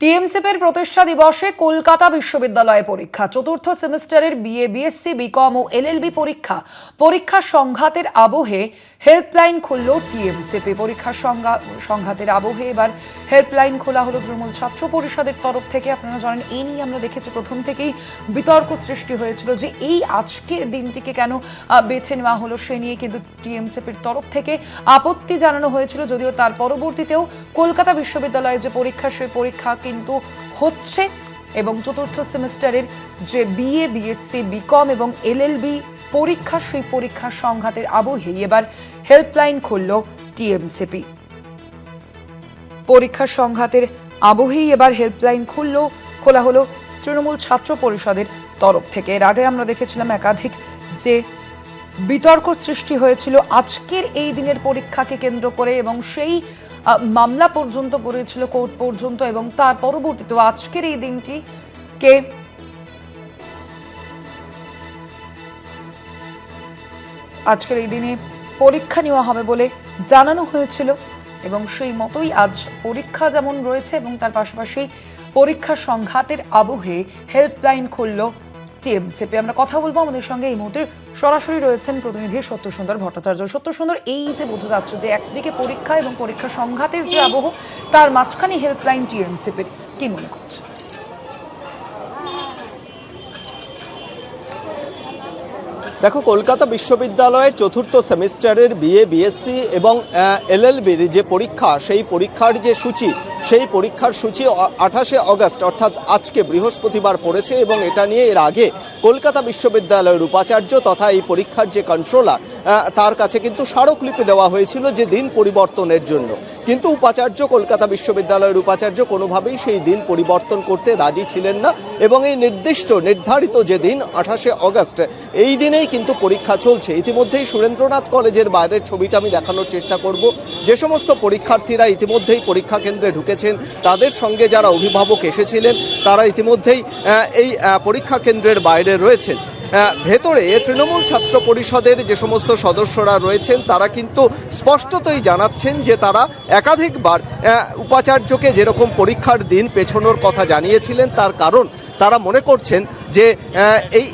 টিএমসিপের প্রতিষ্ঠা দিবসে কলকাতা বিশ্ববিদ্যালয়ে পরীক্ষা। চতুর্থ সেমিস্টারের বিএ, বিএসসি, বিকম ও এলএলবি পরীক্ষা। পরীক্ষা সংঘাতের আবহে হেল্পলাইন খুলল টিএমসিপি। পরীক্ষার সংঘা- সংঘাতের আবহে এবার হেল্পলাইন খোলা হলো তৃণমূল ছাত্র পরিষদের তরফ থেকে। আপনারা জানেন এই নিয়ে আমরা দেখেছি প্রথম থেকেই বিতর্ক সৃষ্টি হয়েছিল যে এই আজকের দিনটিকে কেন বেছে নেওয়া হলো সে নিয়ে কিন্তু টিএমসিপির তরফ থেকে আপত্তি জানানো হয়েছিল। যদিও তার পরবর্তীতেও কলকাতা বিশ্ববিদ্যালয়ে যে পরীক্ষা, সেই পরীক্ষা কিন্তু হচ্ছে এবং চতুর্থ সেমিস্টারের যে বিএ, বিএসসি, বিকম এবং এলএলবি পরীক্ষা, সেই পরীক্ষার সংঘাতের আবহেই এবার হেল্পলাইন খুলল টিএমসিপি। পরীক্ষার সংঘাতের আবহেই এবার হেল্পলাইন খুলল, খোলা হলো তৃণমূল ছাত্র পরিষদের তরফ থেকে। এর আগে আমরা দেখেছিলাম একাধিক যে বিতর্ক সৃষ্টি হয়েছিল আজকের এই দিনের পরীক্ষাকে কেন্দ্র করে এবং সেই মামলা পর্যন্ত গড়িয়েছিল কোর্ট পর্যন্ত, এবং তার পরবর্তীতে আজকের এই দিনটিকে আজকের এই দিনে পরীক্ষা নেওয়া হবে বলে জানানো হয়েছিল, এবং সেই মতোই আজ পরীক্ষা যেমন রয়েছে, এবং তার পাশাপাশি পরীক্ষা সংঘাতের আবহে হেল্পলাইন খুলল টিএমসিপি আমরা কথা বলব আমাদের সঙ্গে। এই মুহূর্তে সরাসরি রয়েছেন প্রতিনিধি সত্য সুন্দর ভট্টাচার্য। সত্য সুন্দর এই যে বোঝা যাচ্ছে যে একদিকে পরীক্ষা এবং পরীক্ষা সংঘাতের যে আবহ তার মাঝখানে হেল্পলাইন টিএমসিপির কি মনে করছে? দেখো কলকাতা বিশ্ববিদ্যালয়ের চতুর্থ সেমিস্টারের বিএ বিএসসি এবং এলএলবির যে পরীক্ষা সেই পরীক্ষার যে সূচি সেই পরীক্ষার সূচি আঠাশে অগস্ট, অর্থাৎ আজকে বৃহস্পতিবার পড়েছে এবং এটা নিয়ে এর আগে কলকাতা বিশ্ববিদ্যালয়ের উপাচার্য তথা এই পরীক্ষার যে কন্ট্রোলার তার কাছে কিন্তু স্মারকলিপি দেওয়া হয়েছিল যে দিন পরিবর্তনের জন্য। কিন্তু উপাচার্য কলকাতা বিশ্ববিদ্যালয়ের উপাচার্য কোনোভাবেই সেই দিন পরিবর্তন করতে রাজি ছিলেন না এবং এই নির্দিষ্ট, নির্ধারিত যে দিন, আঠাশে অগস্ট, এই দিনেই কিন্তু পরীক্ষা চলছে। ইতিমধ্যেই সুরেন্দ্রনাথ কলেজের বাইরের ছবিটা আমি দেখানোর চেষ্টা করব। যে সমস্ত পরীক্ষার্থীরা ইতিমধ্যেই পরীক্ষা কেন্দ্রে ঢুকেছেন, তাদের সঙ্গে যারা অভিভাবক এসেছিলেন, তারা ইতিমধ্যেই এই পরীক্ষা কেন্দ্রের বাইরে রয়েছেন। ভেতরে তৃণমূল ছাত্র পরিষদের যে সমস্ত সদস্যরা রয়েছেন, তারা কিন্তু স্পষ্টতই জানাচ্ছেন যে তারা একাধিকবার উপাচার্যকে যেরকম পরীক্ষার দিন পেছনোর কথা জানিয়েছিলেন, তার কারণ তারা মনে করছেন যে এই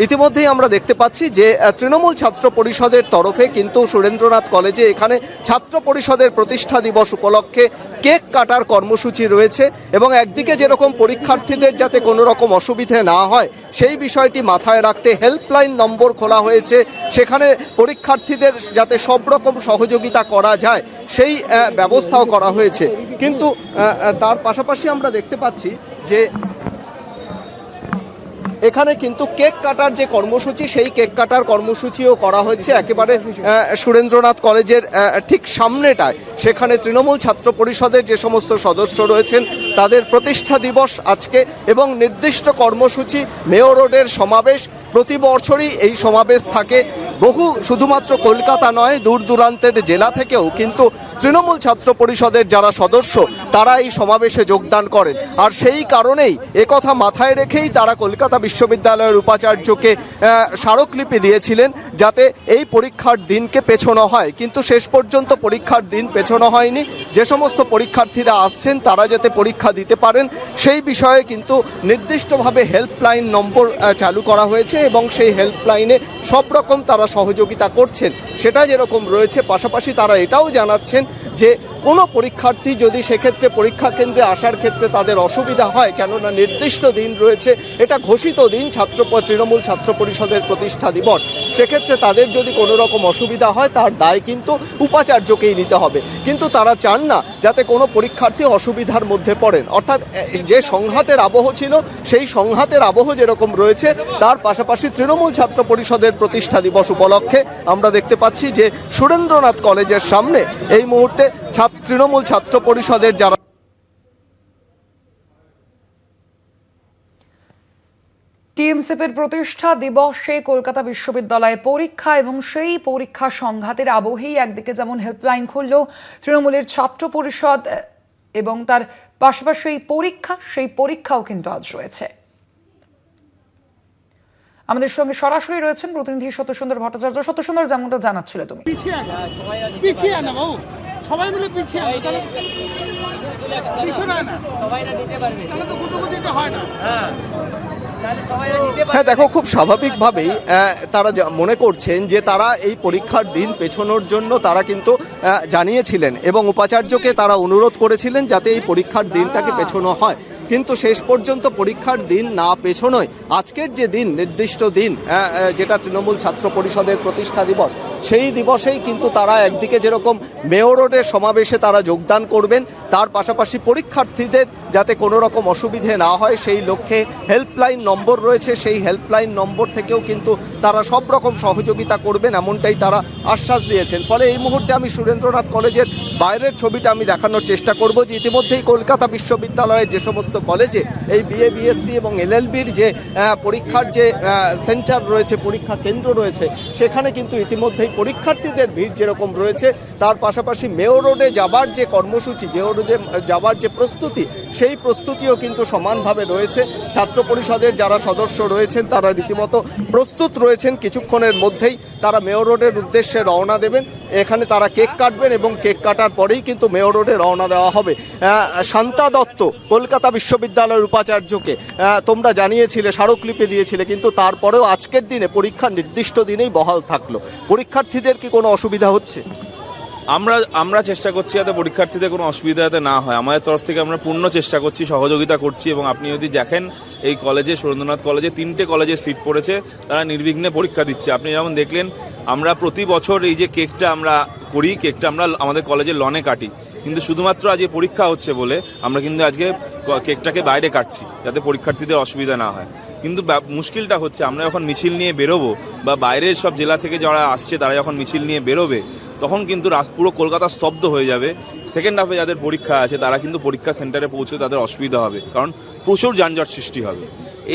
ইতিমধ্যেই আমরা দেখতে পাচ্ছি যে তৃণমূল ছাত্র পরিষদের তরফে কিন্তু সুরেন্দ্রনাথ কলেজে এখানে ছাত্র পরিষদের প্রতিষ্ঠা দিবস উপলক্ষে কেক কাটার কর্মসূচি রয়েছে এবং একদিকে যেরকম পরীক্ষার্থীদের যাতে কোনো রকম অসুবিধে না হয়, সেই বিষয়টি মাথায় রাখতে হেল্পলাইন নম্বর খোলা হয়েছে। সেখানে পরীক্ষার্থীদের যাতে সব রকম সহযোগিতা করা যায়, সেই ব্যবস্থাও করা হয়েছে। কিন্তু তার পাশাপাশি আমরা দেখতে পাচ্ছি যে এখানে কিন্তু কেক কাটার যে কর্মসূচি, সেই কেক কাটার কর্মসূচিও করা হয়েছে একেবারে সুরেন্দ্রনাথ কলেজের ঠিক সামনেটায়। সেখানে তৃণমূল ছাত্র পরিষদের যে সমস্ত সদস্য রয়েছেন, তাদের প্রতিষ্ঠা দিবস আজকে এবং নির্দিষ্ট কর্মসূচি মেয়র রোডের সমাবেশ। প্রতি বছরই এই সমাবেশ থাকে। বহু, শুধুমাত্র কলকাতা নয়, দূর দূরান্তের জেলা থেকেও কিন্তু তৃণমূল ছাত্র পরিষদের যারা সদস্য, তারা এই সমাবেশে যোগদান করেন। আর সেই কারণেই একথা মাথায় রেখেই তারা কলকাতা বিশ্ববিদ্যালয়ের উপাচার্যকে স্মারকলিপি দিয়েছিলেন যাতে এই পরীক্ষার দিনকে পেছনো হয়। কিন্তু শেষ পর্যন্ত পরীক্ষার দিন পেছনো হয়নি। যে সমস্ত পরীক্ষার্থীরা আসছেন, তারা যাতে পরীক্ষা দিতে পারেন, সেই বিষয়ে কিন্তু নির্দিষ্টভাবে হেল্পলাইন নম্বর চালু করা হয়েছে এবং সেই হেল্পলাইনে সব রকম তারা সহযোগিতা করছেন। সেটা যেরকম রয়েছে, পাশাপাশি তারা এটাও জানাচ্ছেন যে কোনো পরীক্ষার্থী যদি সেক্ষেত্রে পরীক্ষা কেন্দ্রে আসার ক্ষেত্রে তাদের অসুবিধা হয়, কেননা নির্দিষ্ট দিন রয়েছে, এটা ঘোষিত দিন ছাত্র তৃণমূল ছাত্র পরিষদের প্রতিষ্ঠা দিবস। সেক্ষেত্রে তাদের যদি কোনো রকম অসুবিধা হয়, তার দায় কিন্তু উপাচার্যকেই নিতে হবে। কিন্তু তারা চান না যাতে কোনো পরীক্ষার্থী অসুবিধার মধ্যে পড়েন। অর্থাৎ যে সংঘাতের আবহ ছিল, সেই সংঘাতের আবহ যেরকম রয়েছে, তার পাশাপাশি তৃণমূল ছাত্র পরিষদের প্রতিষ্ঠা দিবস উপলক্ষে আমরা দেখতে পাচ্ছি যে সুরেন্দ্রনাথ কলেজের সামনে এই মুহূর্তে তৃণমূল ছাত্র পরিষদের যারা টিএমসিপির প্রতিষ্ঠা দিবসে কলকাতা বিশ্ববিদ্যালয়ে পরীক্ষা এবং সেই পরীক্ষা সংঘাতের আবহেই একদিকে যেমন হেল্পলাইন খুলল তৃণমূলের ছাত্র পরিষদ এবং তার পাশাপাশি এই পরীক্ষা সেই পরীক্ষাও কিন্তু আজ রয়েছে। আমাদের সঙ্গে সরাসরি রয়েছেন প্রতিনিধি সত্যসুন্দর ভট্টাচার্য। সত্যসুন্দর যেমনটা জানাচ্ছিলে তুমি। পিছিয়ে বাবু। সবাই মিলে পিছিয়ে কিছু না না তাহলে তো হয় না। হ্যাঁ। দেখো খুব স্বাভাবিকভাবেই তারা মনে করছেন যে তারা এই পরীক্ষার দিন পেছনোর জন্য তারা কিন্তু জানিয়েছিলেন এবং উপাচার্যকে তারা অনুরোধ করেছিলেন যাতে এই পরীক্ষার দিনটাকে পেছনো হয়। কিন্তু শেষ পর্যন্ত পরীক্ষার দিন না পেছনোয় আজকের যে দিন, নির্দিষ্ট দিন যেটা তৃণমূল ছাত্র পরিষদের প্রতিষ্ঠা দিবস, সেই দিবসেই কিন্তু তারা একদিকে যেরকম মেয়ো রোডের সমাবেশে তারা যোগদান করবেন, তার পাশাপাশি পরীক্ষার্থীদের যাতে কোনো রকম অসুবিধে না হয়, সেই লক্ষ্যে হেল্পলাইন নম্বর রয়েছে, সেই হেল্পলাইন নম্বর থেকেও কিন্তু তারা সব রকম সহযোগিতা করবেন, এমনটাই তারা আশ্বাস দিয়েছেন। ফলে এই মুহূর্তে আমি সুরেন্দ্রনাথ কলেজের বাইরের ছবিটা আমি দেখানোর চেষ্টা করব, যে ইতিমধ্যেই কলকাতা বিশ্ববিদ্যালয়ের যে সমস্ত কলেজে এই বিএ বিএসসি এবং এলএলবির যে পরীক্ষার যে সেন্টার রয়েছে, পরীক্ষা কেন্দ্র রয়েছে, সেখানে কিন্তু ইতিমধ্যেই পরীক্ষার্থীদের ভিড় যেরকম রয়েছে, তার পাশাপাশি মেয়ো রোডে যাবার যে কর্মসূচি মেয়ো রোডে যাবার যে প্রস্তুতি, সেই প্রস্তুতিও কিন্তু সমানভাবে রয়েছে। ছাত্র পরিষদের যারা সদস্য রয়েছেন, তারা রীতিমতো প্রস্তুত রয়েছেন, কিছুক্ষণের মধ্যেই তারা মেয়ো রোডের উদ্দেশ্যে রওনা দেবেন। এখানে তারা কেক কাটবেন এবং কেক কাটার পরেই কিন্তু মেয়র রোডে রওনা দেওয়া হবে। শান্তা দত্ত কলকাতা বিশ্ববিদ্যালয়ের উপাচার্যকে তোমরা জানিয়েছিলে, স্মারকলিপি দিয়েছিলে, কিন্তু তারপরেও আজকের দিনে পরীক্ষা নির্দিষ্ট দিনেই বহাল থাকল। পরীক্ষার্থীদের কি কোনো অসুবিধা হচ্ছে? আমরা আমরা চেষ্টা করছি যাতে পরীক্ষার্থীদের কোনো অসুবিধা যাতে না হয়। আমাদের তরফ থেকে আমরা পূর্ণ চেষ্টা করছি, সহযোগিতা করছি এবং আপনি যদি দেখেন এই কলেজে, সুরেন্দ্রনাথ কলেজে তিনটে কলেজে সিট পড়েছে, তারা নির্বিঘ্নে পরীক্ষা দিচ্ছে। আপনি যেমন দেখলেন, আমরা প্রতি বছর এই যে কেকটা আমরা করি, কেকটা আমরা আমাদের কলেজের লনে কাটি। কিন্তু শুধুমাত্র আজকে পরীক্ষা হচ্ছে বলে আমরা কিন্তু আজকে কেকটাকে বাইরে কাটছি, যাতে পরীক্ষার্থীদের অসুবিধা না হয়। কিন্তু মুশকিলটা হচ্ছে, আমরা যখন মিছিল নিয়ে বেরোবো বা বাইরের সব জেলা থেকে যারা আসছে, তারা যখন মিছিল নিয়ে বেরোবে তখন কিন্তু পুরো কলকাতা স্তব্ধ হয়ে যাবে। সেকেন্ড হাফে যাদের পরীক্ষা আছে, তারা কিন্তু পরীক্ষা সেন্টারে পৌঁছে তাদের অসুবিধা হবে। কারণ প্রচুর যানজট সৃষ্টি হবে।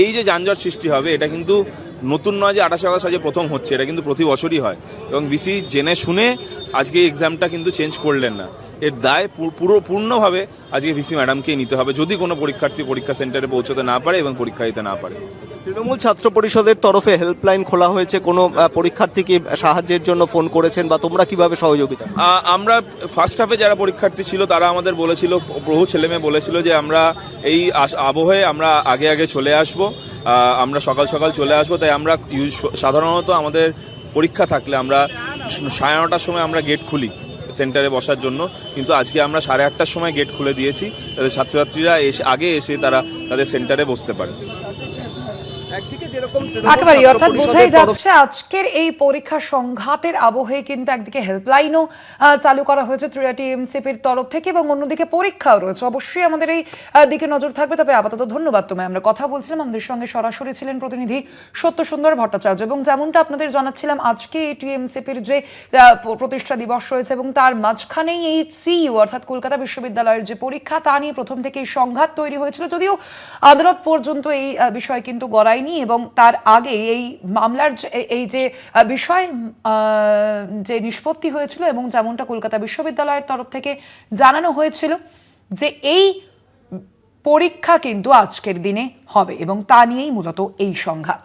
এই যে যানজট সৃষ্টি হবে, এটা কিন্তু নতুন নয় যে আঠাশে আগস্ট আজকে প্রথম হচ্ছে, এটা কিন্তু প্রতি বছরই হয়। এবং বিসি জেনে শুনে আজকে এক্সামটা কিন্তু চেঞ্জ করলেন না। এর দায় পুরো, পূর্ণভাবে আজকে ভিসি ম্যাডামকেই নিতে হবে, যদি কোনো পরীক্ষার্থী পরীক্ষা সেন্টারে পৌঁছতে না পারে এবং পরীক্ষা দিতে না পারে। তৃণমূল ছাত্র পরিষদের তরফে হেল্পলাইন খোলা হয়েছে। কোনো পরীক্ষার্থীকে সাহায্যের জন্য ফোন করেছেন বা তোমরা কীভাবে সহযোগিতা আমরা ফার্স্ট হাফে যারা পরীক্ষার্থী ছিল, তারা আমাদের বলেছিল, বহু ছেলে মেয়ে বলেছিল যে আমরা এই আবহে আমরা আগে আগে চলে আসব। আমরা সকাল সকাল চলে আসব, তাই আমরা সাধারণত আমাদের পরীক্ষা থাকলে আমরা সাড়ে নটার সময় আমরা গেট খুলি সেন্টারে বসার জন্য। কিন্তু আজকে আমরা সাড়ে আটটার সময় গেট খুলে দিয়েছি। তাদের ছাত্রছাত্রীরা এসে, আগে এসে তারা তাদের সেন্টারে বসতে পারে। ছাত্র অর্থাৎ বোঝাই যাচ্ছে আজকের এই পরীক্ষা সংঘাতের আবহে কিন্তু একদিকে হেল্পলাইনও চালু করা হয়েছে ত্রিয়াটি এমসিপির তরফ থেকে এবং অন্যদিকে পরীক্ষাও রয়েছে। অবশ্যই আমাদের এই দিকে নজর থাকবে তবে আপাতত ধন্যবাদ তোমায়। আমরা কথা বলছিলাম আমাদের সঙ্গে সরাসরি ছিলেন প্রতিনিধি সত্য সুন্দর ভট্টাচার্য এবং যেমনটা আপনাদের জানাচ্ছিলাম আজকে এই টিএমসিপির যে প্রতিষ্ঠা দিবস রয়েছে এবং তার মাঝখানেই এই সিইউ অর্থাৎ কলকাতা বিশ্ববিদ্যালয়ের যে পরীক্ষা তা নিয়ে প্রথম থেকেই সংঘাত তৈরি হয়েছিল। যদিও আদালত পর্যন্ত এই বিষয় কিন্তু গড়ায়নি এবং তার আগে এই মামলার এই- যে বিষয় যে নিষ্পত্তি হয়েছিল এবং যেমনটা কলকাতা বিশ্ববিদ্যালয়ের তরফ থেকে জানানো হয়েছিল যে এই পরীক্ষা কিন্তু আজকের দিনে হবে এবং তা নিয়েই মূলত এই সংঘাত।